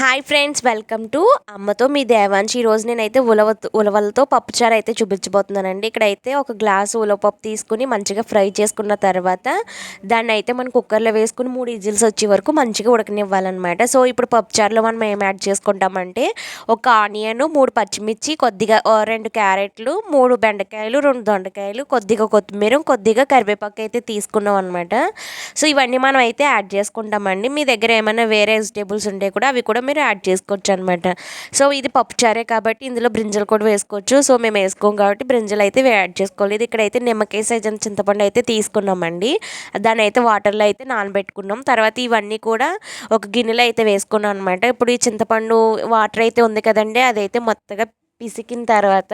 Hi friends welcome to అమ్మతో మీ దేవాంశి. ఈరోజు నేనైతే ఉలవ ఉలవలతో పప్పుచారు అయితే చూపించబోతున్నానండి. ఇక్కడైతే ఒక గ్లాసు ఉలవపప్పు తీసుకుని మంచిగా ఫ్రై చేసుకున్న తర్వాత దాన్ని అయితే మనం కుక్కర్లో వేసుకుని మూడు ఇజిల్స్ వచ్చే వరకు మంచిగా ఉడకనివ్వాలన్నమాట. సో ఇప్పుడు పప్పుచారులో మనం ఏం యాడ్ చేసుకుంటామంటే ఒక ఆనియన్ మూడు పచ్చిమిర్చి కొద్దిగా రెండు క్యారెట్లు మూడు బెండకాయలు రెండు దొండకాయలు కొద్దిగా కొత్తిమీర కొద్దిగా కరివేపాకు అయితే తీసుకున్నాం అనమాట సో ఇవన్నీ మనం అయితే యాడ్ చేసుకుంటామండి. మీ దగ్గర ఏమైనా వేరే వెజిటేబుల్స్ ఉంటే కూడా అవి కూడా మీరు యాడ్ చేసుకోవచ్చు అనమాట సో ఇది పప్పుచారే కాబట్టి ఇందులో బ్రింజలు కూడా వేసుకోవచ్చు. సో మేము వేసుకోం కాబట్టి బ్రింజలు అయితే యాడ్ చేసుకోవాలి ఇది ఇక్కడైతే నిమ్మకాయ సైజన్ చింతపండు అయితే తీసుకున్నామండి. దాని అయితే వాటర్లో అయితే నానబెట్టుకున్నాం. తర్వాత ఇవన్నీ కూడా ఒక గిన్నెలో అయితే వేసుకున్నాం అనమాట ఇప్పుడు ఈ చింతపండు వాటర్ అయితే ఉంది కదండి అదైతే మొత్తగా పిసికిన తర్వాత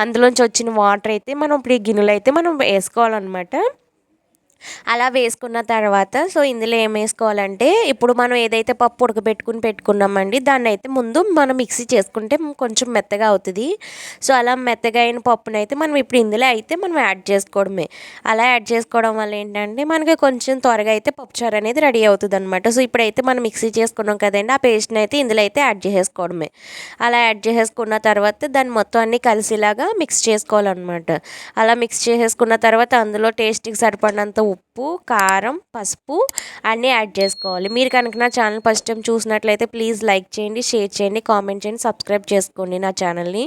అందులోంచి వచ్చిన వాటర్ అయితే మనం ఇప్పుడు ఈ గిన్నెలు అయితే మనం వేసుకోవాలన్నమాట. అలా వేసుకున్న తర్వాత సో ఇందులో ఏం వేసుకోవాలంటే ఇప్పుడు మనం ఏదైతే పప్పు ఉడకబెట్టుకుని పెట్టుకున్నామండి దాన్ని అయితే ముందు మనం మిక్సీ చేసుకుంటే కొంచెం మెత్తగా అవుతుంది. సో అలా మెత్తగా అయిన పప్పునైతే అయితే మనం ఇప్పుడు ఇందులో అయితే మనం యాడ్ చేసుకోవడమే. అలా యాడ్ చేసుకోవడం వల్ల ఏంటంటే మనకి కొంచెం త్వరగా అయితే పప్పుచారు అనేది రెడీ అవుతుంది అనమాట సో ఇప్పుడైతే మనం మిక్సీ చేసుకున్నాం కదండి ఆ పేస్ట్ని అయితే ఇందులో అయితే యాడ్ చేసుకోవడమే అలా యాడ్ చేసుకున్న తర్వాత దాన్ని మొత్తం అన్నీ కలిసిలాగా మిక్స్ చేసుకోవాలన్నమాట. అలా మిక్స్ చేసేసుకున్న తర్వాత అందులో టేస్ట్కి సరిపడినంత ఉప్పు కారం పసుపు అన్నీ యాడ్ చేసుకోవాలి. మీరు కనుక నా ఛానల్ ఫస్ట్ టైం చూసినట్లయితే ప్లీజ్ లైక్ చేయండి షేర్ చేయండి కామెంట్ చేయండి సబ్స్క్రైబ్ చేసుకోండి నా ఛానల్ని.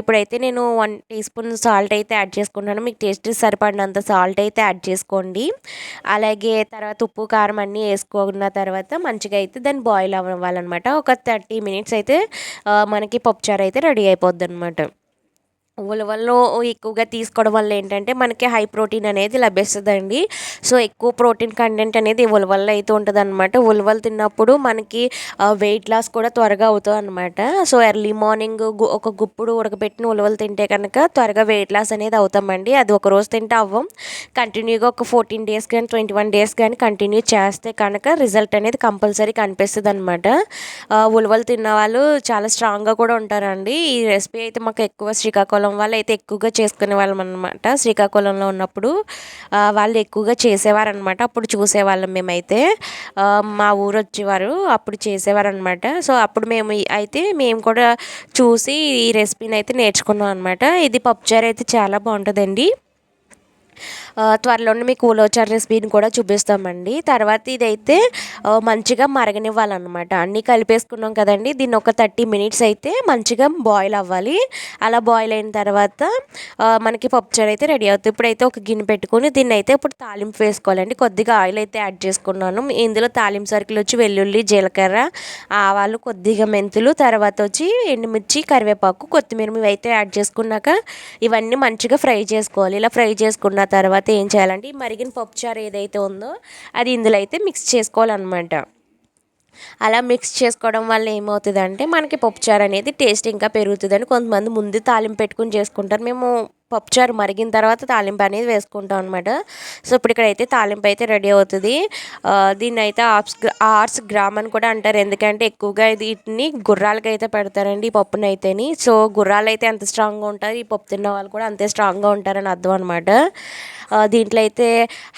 ఇప్పుడైతే నేను వన్ టీ స్పూన్ సాల్ట్ అయితే యాడ్ చేసుకుంటాను మీకు టేస్ట్ సరిపడినంత సాల్ట్ అయితే యాడ్ చేసుకోండి. అలాగే తర్వాత ఉప్పు కారం అన్నీ వేసుకున్న తర్వాత మంచిగా అయితే దాన్ని బాయిల్ అవ్వాలన్నమాట. ఒక థర్టీ మినిట్స్ అయితే మనకి పప్పుచారు అయితే రెడీ అయిపోద్ది అనమాట ఉలవల్లో ఎక్కువగా తీసుకోవడం వల్ల ఏంటంటే మనకి హై ప్రోటీన్ అనేది లభిస్తుందండి. సో ఎక్కువ ప్రోటీన్ కంటెంట్ అనేది ఉలవల్లో అయితే ఉంటుంది అనమాట ఉలవలు తిన్నప్పుడు మనకి వెయిట్ లాస్ కూడా త్వరగా అవుతుంది అనమాట సో ఎర్లీ మార్నింగ్ ఒక గుప్పుడు ఉడకబెట్టిన ఉలవలు తింటే కనుక త్వరగా వెయిట్ లాస్ అనేది అవుతామండి. అది ఒక రోజు తింటే అవ్వం. కంటిన్యూగా ఒక ఫోర్టీన్ డేస్ కానీ ట్వంటీ వన్ డేస్ కానీ కంటిన్యూ చేస్తే కనుక రిజల్ట్ అనేది కంపల్సరీ కనిపిస్తుంది అనమాట ఉలవలు తిన్న వాళ్ళు చాలా స్ట్రాంగ్గా కూడా ఉంటారండి. ఈ రెసిపీ అయితే మాకు ఎక్కువ శ్రీకాకుళం శ్రీకాకుళం వాళ్ళు అయితే ఎక్కువగా చేసుకునే వాళ్ళం అనమాట శ్రీకాకుళంలో ఉన్నప్పుడు వాళ్ళు ఎక్కువగా చేసేవారనమాట అప్పుడు చూసేవాళ్ళం మేమైతే. మా ఊరు వచ్చేవారు అప్పుడు చేసేవారు అనమాట సో అప్పుడు మేము అయితే మేము కూడా చూసి ఈ రెసిపీని అయితే నేర్చుకున్నాం అనమాట ఇది పప్పుచారు అయితే చాలా బాగుంటుందండి. త్వరలోనే మీకు ఉలవచారు రెసిపీని కూడా చూపిస్తామండి. తర్వాత ఇదైతే మంచిగా మరగనివ్వాలన్నమాట. అన్నీ కలిపేసుకున్నాం కదండి. దీన్ని ఒక థర్టీ మినిట్స్ అయితే మంచిగా బాయిల్ అవ్వాలి. అలా బాయిల్ అయిన తర్వాత మనకి పప్పుచారు అయితే రెడీ అవుతుంది. ఇప్పుడైతే ఒక గిన్నె పెట్టుకుని దీన్ని అయితే ఇప్పుడు తాలింపు వేసుకోవాలండి. కొద్దిగా ఆయిల్ అయితే యాడ్ చేసుకున్నాను. ఇందులో తాలింపు సరుకులు వచ్చి వెల్లుల్లి జీలకర్ర ఆవాలు కొద్దిగా మెంతులు తర్వాత వచ్చి ఎండుమిర్చి కరివేపాకు కొత్తిమీర అయితే యాడ్ చేసుకున్నాక ఇవన్నీ మంచిగా ఫ్రై చేసుకోవాలి. ఇలా ఫ్రై చేసుకున్న తర్వాత తర్వాత ఏం చేయాలంటే ఈ మరిగిన పప్పుచారు ఏదైతే ఉందో అది ఇందులో అయితే మిక్స్ చేసుకోవాలన్నమాట. అలా మిక్స్ చేసుకోవడం వల్ల ఏమవుతుందంటే మనకి పప్పుచారు అనేది టేస్ట్ ఇంకా పెరుగుతుందని కొంతమంది ముందు తాలింపు పెట్టుకుని చేసుకుంటారు. మేము పప్పుచారు మరిగిన తర్వాత తాలింపు అనేది వేసుకుంటాం అనమాట సో ఇప్పుడు ఇక్కడైతే తాలింపు అయితే రెడీ అవుతుంది. దీన్ని అయితే ఆర్స్ ఆర్స్ గ్రామ్ అని కూడా అంటారు. ఎందుకంటే ఎక్కువగా వీటిని గుర్రాలకి అయితే పెడతారండి ఈ పప్పుని అయితేని సో గుర్రాలు అయితే ఎంత స్ట్రాంగ్గా ఉంటారు ఈ పప్పు తిన్న వాళ్ళు కూడా అంతే స్ట్రాంగ్గా ఉంటారని అర్థం అనమాట దీంట్లో అయితే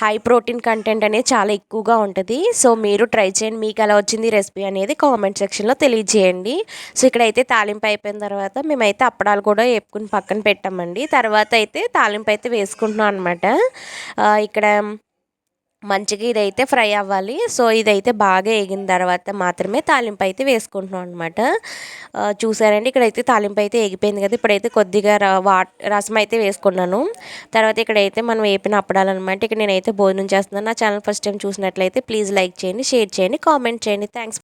హై ప్రోటీన్ కంటెంట్ అనేది చాలా ఎక్కువగా ఉంటుంది. సో మీరు ట్రై చేయండి. మీకు ఎలా వచ్చింది రెసిపీ అనేది కామెంట్ సెక్షన్లో తెలియజేయండి. సో ఇక్కడైతే తాలింపు అయిపోయిన తర్వాత మేమైతే అప్పడాలు కూడా వేపుకుని పక్కన పెట్టామండి. తర్వాత అయితే తాలింపు అయితే వేసుకుంటున్నాం అనమాట ఇక్కడ మంచిగా ఇదైతే ఫ్రై అవ్వాలి. సో ఇదైతే బాగా వేగిన తర్వాత మాత్రమే తాలింపు అయితే వేసుకుంటున్నాం అనమాట చూసారండి ఇక్కడైతే తాలింపు అయితే ఎగిపోయింది కదా. ఇప్పుడైతే కొద్దిగా వా రసం అయితే వేసుకున్నాను. తర్వాత ఇక్కడైతే మనం వేపిన అప్పడాలన్నమాట ఇక్కడ నేనైతే భోజనం చేస్తున్నాను. నా ఛానల్ ఫస్ట్ టైం చూసినట్లయితే ప్లీజ్ లైక్ చేయండి షేర్ చేయండి కామెంట్ చేయండి. థ్యాంక్స్